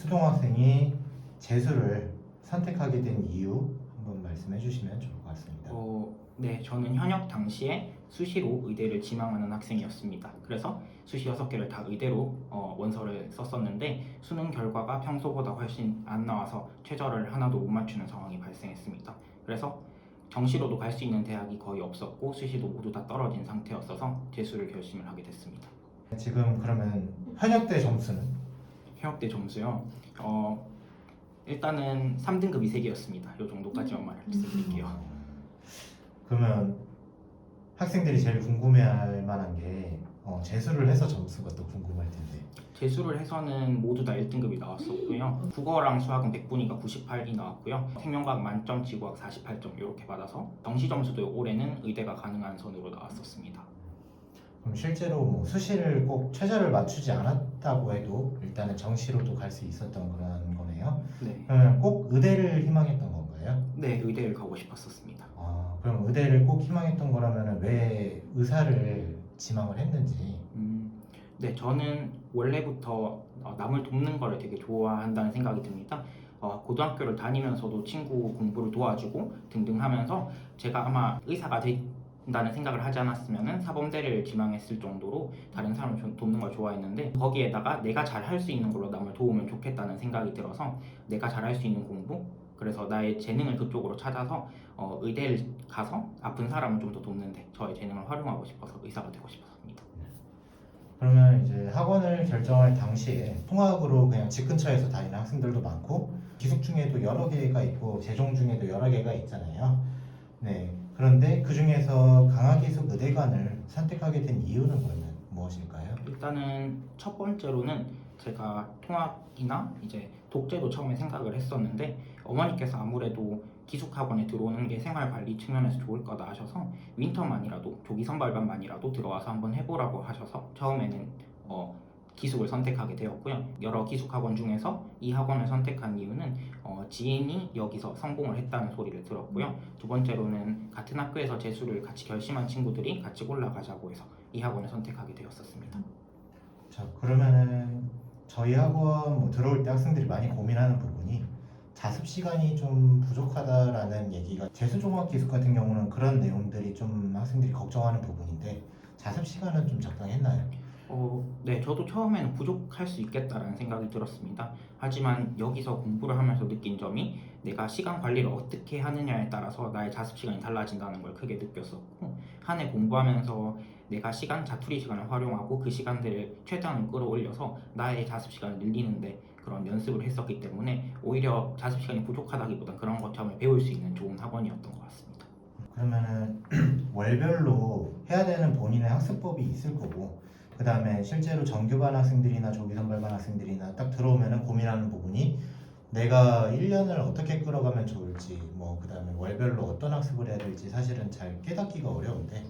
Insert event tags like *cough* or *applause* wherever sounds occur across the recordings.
수동 학생이 재수를 선택하게 된 이유 한번 말씀해 주시면 좋을 것 같습니다. 어, 네, 저는 현역 당시에 수시로 의대를 지망하는 학생이었습니다. 그래서 수시 6개를 다 의대로 어, 원서를 썼었는데 수능 결과가 평소보다 훨씬 안 나와서 최저를 하나도 못 맞추는 상황이 발생했습니다. 그래서 정시로도 갈 수 있는 대학이 거의 없었고 수시도 모두 다 떨어진 상태였어서 재수를 결심을 하게 됐습니다. 지금 그러면 현역대 점수는 현역대 점수요. 어, 일단은 3등급 이색이었습니다. 이 정도까지만 말씀드릴게요. 그러면 학생들이 제일 궁금해할 만한 게 어, 재수를 해서 점수가 또 궁금할 텐데 재수를 해서는 모두 다 1등급이 나왔었고요. 국어랑 수학은 100분위가 98이 나왔고요. 생명과학 만점, 지구학 48점 이렇게 받아서 정시 점수도 올해는 의대가 가능한 선으로 나왔었습니다. 그럼 실제로 뭐 수시를 꼭 최저를 맞추지 않았다고 해도 일단은 정시로도 갈 수 있었던 그런 거네요. 네, 그러면 꼭 의대를 희망했던 건가요? 네 의대를 가고 싶었었습니다. 아, 그럼 의대를 꼭 희망했던 거라면 왜 의사를 지망을 했는지 음, 네, 저는 원래부터 어, 남을 돕는 거를 되게 좋아한다는 생각이 듭니다. 어, 고등학교를 다니면서도 친구 공부를 도와주고 등등 하면서 제가 아마 의사가 된 다는 생각을 하지 않았으면 사범대를 지망했을 정도로 다른 사람을 좀 돕는 걸 좋아했는데 거기에다가 내가 잘 할 수 있는 걸로 남을 도우면 좋겠다는 생각이 들어서 내가 잘 할 수 있는 공부 그래서 나의 재능을 그쪽으로 찾아서 어, 의대를 가서 아픈 사람을 좀 더 돕는데 저의 재능을 활용하고 싶어서 의사가 되고 싶었습니다. 그러면 이제 학원을 결정할 당시에 통학으로 그냥 집 근처에서 다니는 학생들도 많고 기숙 중에도 여러 개가 있고 재종 중에도 여러 개가 있잖아요. 네. 그런데 그 중에서 강화기숙 의대관을 선택하게 된 이유는 무엇일까요? 일단은 첫 번째로는 제가 통학이나 이제 독재도 처음에 생각을 했었는데 어머니께서 아무래도 기숙학원에 들어오는 게 생활 관리 측면에서 좋을 거다 하셔서 윈터만이라도 조기 선발반만이라도 들어와서 한번 해보라고 하셔서 처음에는 어, 기숙을 선택하게 되었고요. 여러 기숙 학원 중에서 이 학원을 선택한 이유는 어, 지인이 여기서 성공을 했다는 소리를 들었고요. 두 번째로는 같은 학교에서 재수를 같이 결심한 친구들이 같이 올라가자고 해서 이 학원을 선택하게 되었었습니다. 자, 그러면은 저희 학원 뭐 들어올 때 학생들이 많이 고민하는 부분이 자습 시간이 좀 부족하다라는 얘기가 재수 종합 기숙 같은 경우는 그런 내용들이 좀 학생들이 걱정하는 부분인데 자습 시간은 좀 적당했나요? 어, 네, 저도 처음에는 부족할 수 있겠다라는 생각이 들었습니다. 하지만 여기서 공부를 하면서 느낀 점이 내가 시간 관리를 어떻게 하느냐에 따라서 나의 자습 시간이 달라진다는 걸 크게 느꼈었고, 한 해 공부하면서 내가 시간, 자투리 시간을 활용하고 그 시간들을 최대한 끌어올려서 나의 자습 시간을 늘리는데 그런 연습을 했었기 때문에 오히려 자습 시간이 부족하다기보단 그런 것점을 배울 수 있는 좋은 학원이었던 것 같습니다. 그러면은 *clears throat* 월별로 해야 되는 본인의 학습법이 있을 거고 그 다음에 실제로 정규반 학생들이나 조기선발반 학생들이나 딱 들어오면은 고민하는 부분이 내가 1년을 어떻게 끌어가면 좋을지 뭐 그 다음에 월별로 어떤 학습을 해야 될지 사실은 잘 깨닫기가 어려운데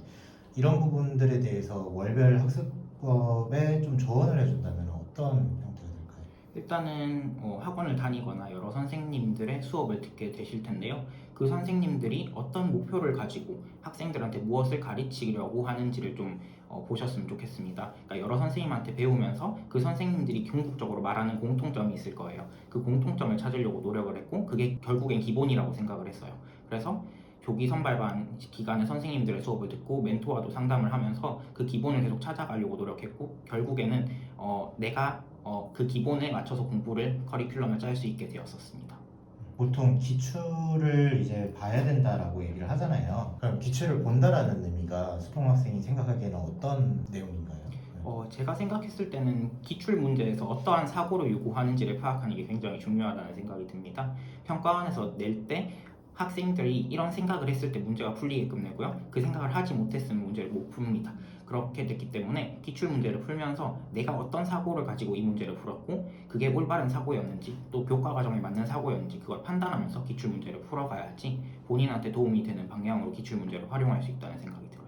이런 부분들에 대해서 월별 학습법에 좀 조언을 해준다면 어떤 형태가 될까요? 일단은 어, 학원을 다니거나 여러 선생님들의 수업을 듣게 되실 텐데요. 그 선생님들이 어떤 목표를 가지고 학생들한테 무엇을 가르치려고 하는지를 좀 어, 보셨으면 좋겠습니다. 그러니까 여러 선생님한테 배우면서 그 선생님들이 궁극적으로 말하는 공통점이 있을 거예요. 그 공통점을 찾으려고 노력을 했고 그게 결국엔 기본이라고 생각을 했어요. 그래서 조기 선발반 기간에 선생님들의 수업을 듣고 멘토와도 상담을 하면서 그 기본을 계속 찾아가려고 노력했고 결국에는 어, 내가 어, 그 기본에 맞춰서 공부를 커리큘럼을 짤 수 있게 되었었습니다. 보통 기출을 이제 봐야 된다라고 얘기를 하잖아요. 그럼 기출을 본다라는 의미가 수동학생이 생각하기에는 어떤 내용인가요? 어, 제가 생각했을 때는 기출 문제에서 어떠한 사고를 요구하는지를 파악하는 게 굉장히 중요하다는 생각이 듭니다. 평가원에서 낼 때 학생들이 이런 생각을 했을 때 문제가 풀리게끔 내고요. 그 생각을 하지 못했으면 문제를 못 풉니다. 그렇게 됐기 때문에 기출 문제를 풀면서 내가 어떤 사고를 가지고 이 문제를 풀었고 그게 올바른 사고였는지 또 교과 과정에 맞는 사고였는지 그걸 판단하면서 기출 문제를 풀어가야지 본인한테 도움이 되는 방향으로 기출 문제를 활용할 수 있다는 생각이 들어요.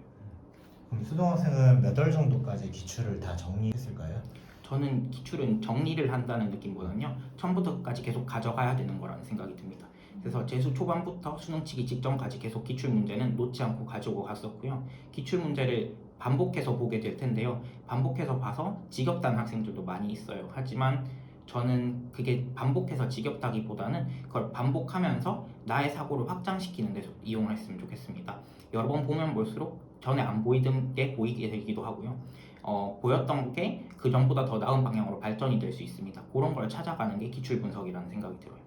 그럼 수동학생은 몇 월 정도까지 기출을 다 정리했을까요? 저는 기출은 정리를 한다는 느낌보다는요 처음부터 끝까지 계속 가져가야 되는 거라는 생각이 듭니다. 그래서 재수 초반부터 수능 치기 직전까지 계속 기출 문제는 놓지 않고 가지고 갔었고요. 기출 문제를 반복해서 보게 될 텐데요. 반복해서 봐서 지겹다는 학생들도 많이 있어요. 하지만 저는 그게 반복해서 지겹다기보다는 그걸 반복하면서 나의 사고를 확장시키는 데 이용을 했으면 좋겠습니다. 여러 번 보면 볼수록 전에 안 보이던 게 보이게 되기도 하고요. 어, 보였던 게 그 전보다 더 나은 방향으로 발전이 될 수 있습니다. 그런 걸 찾아가는 게 기출 분석이라는 생각이 들어요.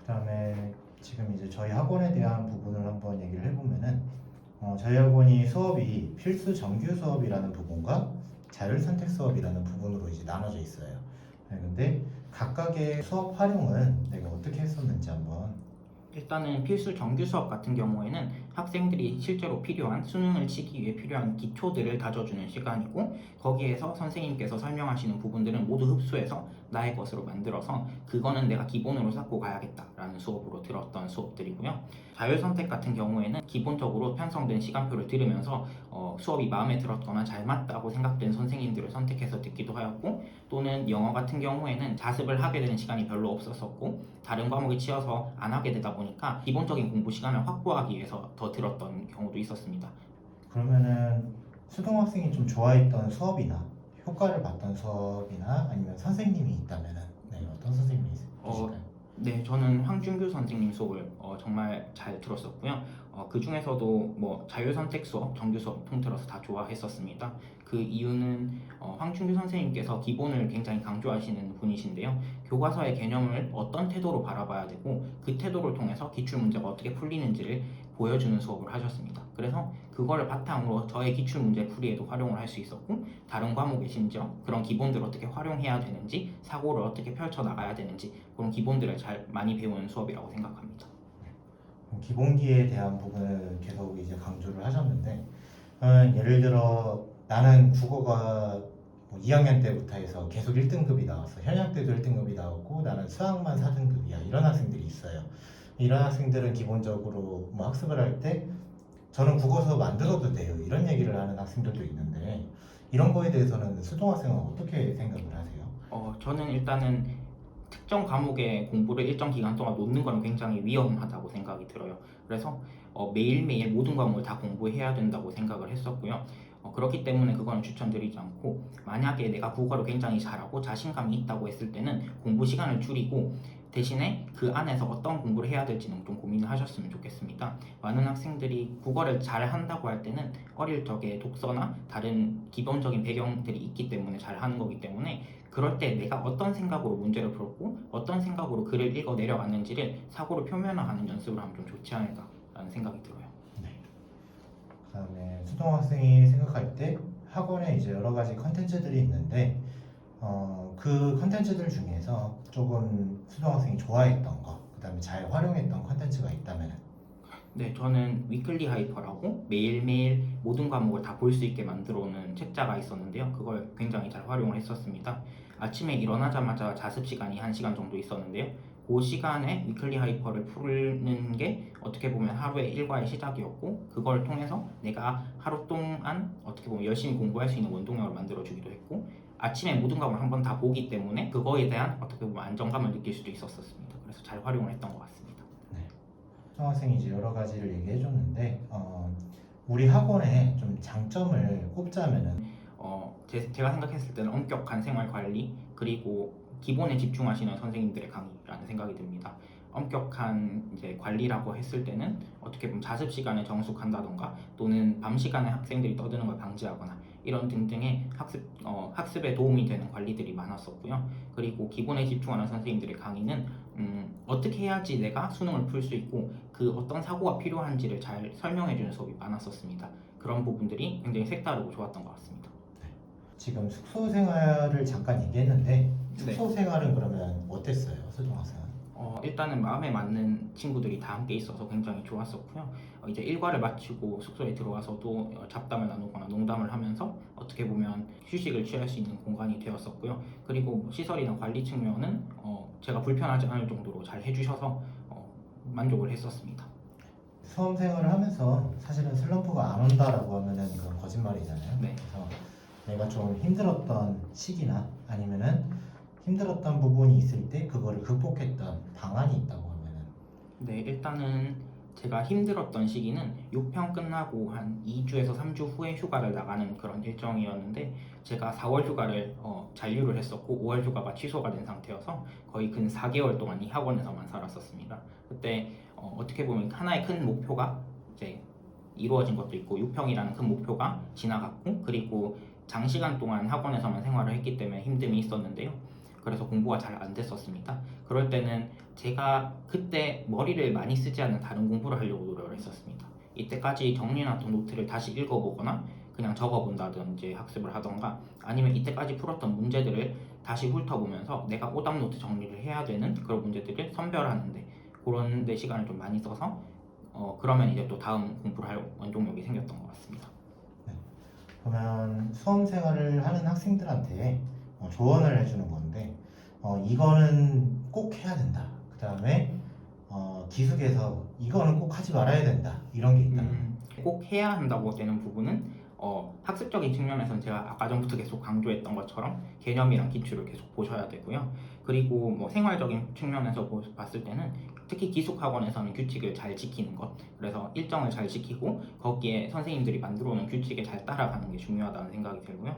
그다음에 지금 이제 저희 학원에 대한 부분을 한번 얘기를 해보면은 어, 저희 학원이 수업이 필수 정규 수업이라는 부분과 자율 선택 수업이라는 부분으로 이제 나눠져 있어요. 네, 근데 각각의 수업 활용은 내가 어떻게 했었는지 한번 일단은 필수 정규 수업 같은 경우에는 학생들이 실제로 필요한 수능을 치기 위해 필요한 기초들을 다져주는 시간이고 거기에서 선생님께서 설명하시는 부분들은 모두 흡수해서 나의 것으로 만들어서 그거는 내가 기본으로 쌓고 가야겠다라는 수업으로 들었던 수업들이고요. 자율 선택 같은 경우에는 기본적으로 편성된 시간표를 들으면서 어, 수업이 마음에 들었거나 잘 맞다고 생각된 선생님들을 선택해서 듣기도 하였고 또는 영어 같은 경우에는 자습을 하게 되는 시간이 별로 없었었고 다른 과목에 치여서 안 하게 되다 보니까 기본적인 공부 시간을 확보하기 위해서 더 들었던 경우도 있었습니다. 그러면은 수동학생이 좀 좋아했던 수업이나 효과를 봤던 수업이나 아니면 선생님이 있다면은 네, 어떤 선생님이 있으실까요? 네, 저는 황준규 선생님 수업을 어, 정말 잘 들었었고요. 어, 그 중에서도 뭐 자율선택 수업, 정규 수업 통틀어서 다 좋아했었습니다. 그 이유는 어, 황준규 선생님께서 기본을 굉장히 강조하시는 분이신데요. 교과서의 개념을 어떤 태도로 바라봐야 되고 그 태도를 통해서 기출 문제가 어떻게 풀리는지를 보여주는 수업을 하셨습니다. 그래서 그거를 바탕으로 저의 기출 문제 풀이에도 활용을 할 수 있었고 다른 과목에 심지어 그런 기본들을 어떻게 활용해야 되는지 사고를 어떻게 펼쳐 나가야 되는지 그런 기본들을 잘 많이 배우는 수업이라고 생각합니다. 뭐 기본기에 대한 부분을 계속 이제 강조를 하셨는데 음, 예를 들어 나는 국어가 뭐 2학년 때부터 해서 계속 1등급이 나왔어 현역 때도 1등급이 나왔고 나는 수학만 4등급이야 이런 학생들이 있어요 이런 학생들은 기본적으로 뭐 학습을 할 때 저는 국어서 만들어도 돼요 이런 얘기를 하는 학생들도 있는데 이런 거에 대해서는 수동 학생은 어떻게 생각을 하세요? 어, 저는 일단은 특정 과목의 공부를 일정 기간 동안 놓는 건 굉장히 위험하다고 생각이 들어요. 그래서 어, 매일매일 모든 과목을 다 공부해야 된다고 생각을 했었고요. 어, 그렇기 때문에 그거는 추천드리지 않고 만약에 내가 국어를 굉장히 잘하고 자신감이 있다고 했을 때는 공부 시간을 줄이고 대신에 그 안에서 어떤 공부를 해야 될지는 좀 고민을 하셨으면 좋겠습니다. 많은 학생들이 국어를 잘 한다고 할 때는 어릴 적에 독서나 다른 기본적인 배경들이 있기 때문에 잘 하는 거기 때문에 그럴 때 내가 어떤 생각으로 문제를 풀었고 어떤 생각으로 글을 읽어 내려갔는지를 사고로 표면화하는 연습을 하면 좀 좋지 않을까라는 생각이 들어요. 그다음에 수동학생이 생각할 때 학원에 이제 여러 가지 컨텐츠들이 있는데 어, 그 컨텐츠들 중에서 조금 수동학생이 좋아했던 거, 그 다음에 잘 활용했던 컨텐츠가 있다면 네, 저는 위클리 하이퍼라고 매일매일 모든 과목을 다 볼 수 있게 만들어 놓은 책자가 있었는데요. 그걸 굉장히 잘 활용을 했었습니다. 아침에 일어나자마자 자습 시간이 1시간 정도 있었는데요. 그 시간에 위클리 하이퍼를 푸는 게 어떻게 보면 하루의 일과의 시작이었고 그걸 통해서 내가 하루 동안 어떻게 보면 열심히 공부할 수 있는 원동력을 만들어 주기도 했고 아침에 모든 과목을 한번 다 보기 때문에 그거에 대한 어떻게 보면 안정감을 느낄 수도 있었습니다. 그래서 잘 활용을 했던 것 같습니다. 수동학생이 이제 여러 가지를 얘기해 줬는데 어, 우리 학원의 좀 장점을 꼽자면은 어, 제, 제가 생각했을 때는 엄격한 생활 관리 그리고 기본에 집중하시는 선생님들의 강의라는 생각이 듭니다. 엄격한 이제 관리라고 했을 때는 어떻게 보면 자습 시간에 정숙한다던가 또는 밤 시간에 학생들이 떠드는 걸 방지하거나 이런 등등의 학습 어, 학습에 도움이 되는 관리들이 많았었고요. 그리고 기본에 집중하는 선생님들의 강의는 음, 어떻게 해야지 내가 수능을 풀 수 있고 그 어떤 사고가 필요한지를 잘 설명해주는 수업이 많았었습니다. 그런 부분들이 굉장히 색다르고 좋았던 것 같습니다. 지금 숙소 생활을 잠깐 얘기했는데 네. 숙소 생활은 그러면 어땠어요, 수동학생은? 어, 일단은 마음에 맞는 친구들이 다 함께 있어서 굉장히 좋았었고요. 어, 이제 일과를 마치고 숙소에 들어와서도 어, 잡담을 나누거나 농담을 하면서 어떻게 보면 휴식을 취할 수 있는 공간이 되었었고요. 그리고 시설이나 관리 측면은 어, 제가 불편하지 않을 정도로 잘 해주셔서 어, 만족을 했었습니다. 수험 생활을 하면서 사실은 슬럼프가 안 온다라고 하면은 그건 거짓말이잖아요. 네. 그래서 내가 좀 힘들었던 시기나 아니면은 힘들었던 부분이 있을 때 그거를 극복했던 방안이 있다고 하면은 네, 일단은 제가 힘들었던 시기는 6평 끝나고 한 2주에서 3주 후에 휴가를 나가는 그런 일정이었는데 제가 4월 휴가를 어, 잔류를 했었고 5월 휴가가 취소가 된 상태여서 거의 근 4개월 동안 이 학원에서만 살았었습니다. 그때 어, 떻게 보면 하나의 큰 목표가 이제 이루어진 것도 있고 6평이라는 큰 목표가 지나갔고 그리고 장시간 동안 학원에서만 생활을 했기 때문에 힘듦이 있었는데요. 그래서 공부가 잘 안 됐었습니다. 그럴 때는 제가 그때 머리를 많이 쓰지 않는 다른 공부를 하려고 노력을 했었습니다. 이때까지 정리해놨던 노트를 다시 읽어보거나 그냥 적어본다든지 학습을 하던가 아니면 이때까지 풀었던 문제들을 다시 훑어보면서 내가 오답 노트 정리를 해야 되는 그런 문제들을 선별하는데 그런 데 시간을 좀 많이 써서 어, 그러면 이제 또 다음 공부를 할 원동력이 생겼던 것 같습니다. 그러면 수험 생활을 하는 학생들한테 어, 조언을 해주는 건데 어, 이거는 꼭 해야 된다. 그 다음에 어, 기숙에서 이거는 꼭 하지 말아야 된다. 이런 게 있다. 음, 꼭 해야 한다고 되는 부분은 어, 학습적인 측면에서는 제가 아까 전부터 계속 강조했던 것처럼 개념이랑 기출을 계속 보셔야 되고요. 그리고 뭐 생활적인 측면에서 보- 봤을 때는 특히 기숙학원에서는 규칙을 잘 지키는 것 그래서 일정을 잘 지키고 거기에 선생님들이 만들어 놓은 규칙에 잘 따라가는 게 중요하다는 생각이 들고요.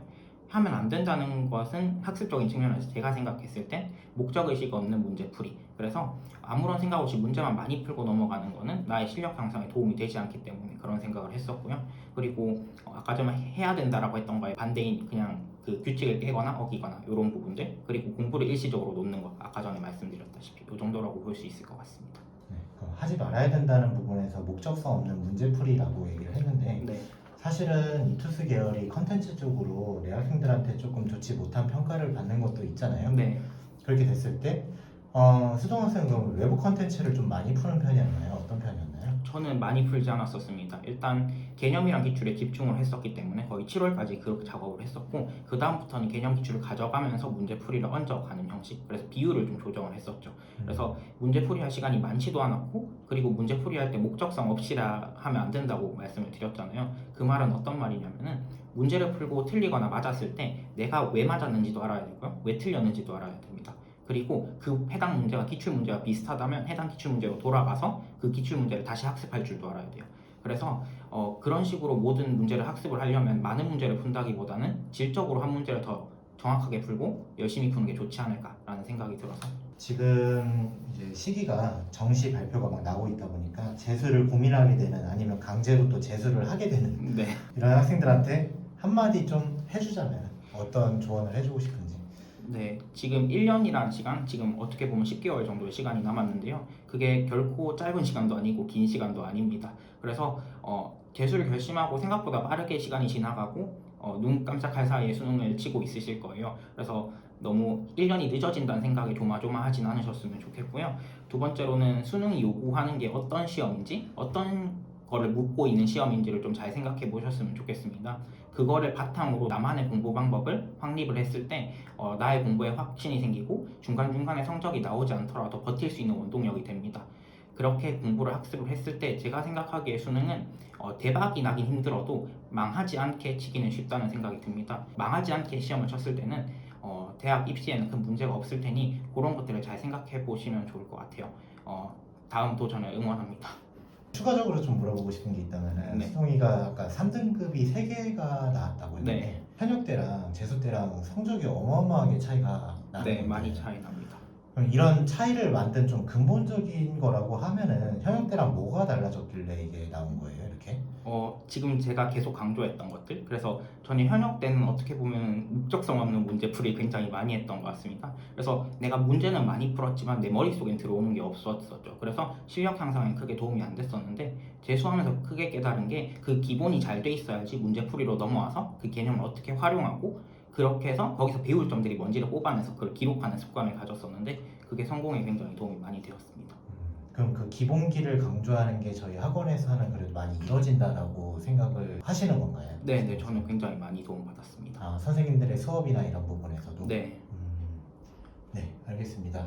하면 안 된다는 것은 학습적인 측면에서 제가 생각했을 때 목적의식 없는 문제풀이 그래서 아무런 생각 없이 문제만 많이 풀고 넘어가는 거는 나의 실력 향상에 도움이 되지 않기 때문에 그런 생각을 했었고요. 그리고 어, 아까 전에 해야 된다라고 했던 거에 반대인 그냥 그 규칙을 깨거나 어기거나 이런 부분들 그리고 공부를 일시적으로 놓는 것 아까 전에 말씀드렸다시피 이 정도라고 볼 수 있을 것 같습니다. 네, 하지 말아야 된다는 부분에서 목적성 없는 문제풀이라고 얘기를 했는데 네. 사실은 이투스 계열이 컨텐츠 쪽으로 내 학생들한테 조금 좋지 못한 평가를 받는 것도 있잖아요. 네. 그렇게 됐을 때 어, 수동 학생은 그럼 외부 컨텐츠를 좀 많이 푸는 편이었나요? 어떤 편이었나요? 저는 많이 풀지 않았었습니다. 일단 개념이랑 기출에 집중을 했었기 때문에 거의 7월까지 그 작업을 했었고 그 다음부터는 개념 기출을 가져가면서 문제풀이를 얹어가는 형식. 그래서 비율을 좀 조정을 했었죠. 그래서 문제풀이 할 시간이 많지도 않았고 그리고 문제풀이 할 때 목적성 없이라 하면 안 된다고 말씀을 드렸잖아요. 그 말은 어떤 말이냐면은 문제를 풀고 틀리거나 맞았을 때 내가 왜 맞았는지도 알아야 되고요. 왜 틀렸는지도 알아야 됩니다. 그리고 그 해당 문제가 기출 문제가 비슷하다면 해당 기출 문제로 돌아가서 그 기출 문제를 다시 학습할 줄도 알아야 돼요. 그래서 어, 그런 식으로 모든 문제를 학습을 하려면 많은 문제를 푼다기보다는 질적으로 한 문제를 더 정확하게 풀고 열심히 푸는 게 좋지 않을까라는 생각이 들어서 지금 이제 시기가 정시 발표가 막 나오고 있다 보니까 재수를 고민하게 되는 아니면 강제로 또 재수를 하게 되는 네. 이런 학생들한테 한마디 좀 해주자면 어떤 조언을 해주고 싶은지 네, 지금 1년이라는 시간, 지금 어떻게 보면 10개월 정도의 시간이 남았는데요. 그게 결코 짧은 시간도 아니고 긴 시간도 아닙니다. 그래서 어, 재수를 결심하고 생각보다 빠르게 시간이 지나가고 어, 눈 깜짝할 사이에 수능을 치고 있으실 거예요. 그래서 너무 1년이 늦어진다는 생각에 조마조마하진 않으셨으면 좋겠고요. 두 번째로는 수능이 요구하는 게 어떤 시험인지, 어떤 거를 묻고 있는 시험인지를 좀 잘 생각해 보셨으면 좋겠습니다. 그거를 바탕으로 나만의 공부 방법을 확립을 했을 때 어, 나의 공부에 확신이 생기고 중간중간에 성적이 나오지 않더라도 버틸 수 있는 원동력이 됩니다. 그렇게 공부를 학습을 했을 때 제가 생각하기에 수능은 어, 대박이 나긴 힘들어도 망하지 않게 치기는 쉽다는 생각이 듭니다. 망하지 않게 시험을 쳤을 때는 어, 대학 입시에는 큰 문제가 없을 테니 그런 것들을 잘 생각해 보시면 좋을 것 같아요. 어, 다음 도전을 응원합니다. 추가적으로 좀 물어보고 싶은 게 있다면은 네. 수동이가 아까 3등급이 3개가 나왔다고 했는데 네. 현역 때랑 재수 때랑 성적이 어마어마하게 차이가 나는 네, 건데 많이 차이 납니다. 그럼 이런 차이를 만든 좀 근본적인 거라고 하면은 현역 때랑 뭐가 달라졌길래 이게 나온 거예요 이렇게? 어, 지금 제가 계속 강조했던 것들? 그래서 저는 현역 때는 어떻게 보면 목적성 없는 문제풀이 굉장히 많이 했던 것 같습니다. 그래서 내가 문제는 많이 풀었지만 내 머릿속엔 들어오는 게 없었었죠. 그래서 실력 향상에 크게 도움이 안 됐었는데 재수하면서 크게 깨달은 게 그 기본이 잘 돼 있어야지 문제풀이로 넘어와서 그 개념을 어떻게 활용하고 그렇게 해서 거기서 배울 점들이 뭔지를 뽑아내서 그걸 기록하는 습관을 가졌었는데 그게 성공에 굉장히 도움이 많이 되었습니다. 음, 그럼 그 기본기를 강조하는 게 저희 학원에서는 그래도 많이 이루어진다라고 생각을 하시는 건가요? 네, 네 저는 굉장히 많이 도움받았습니다. 아, 선생님들의 수업이나 이런 부분에서도? 네. 음, 네 알겠습니다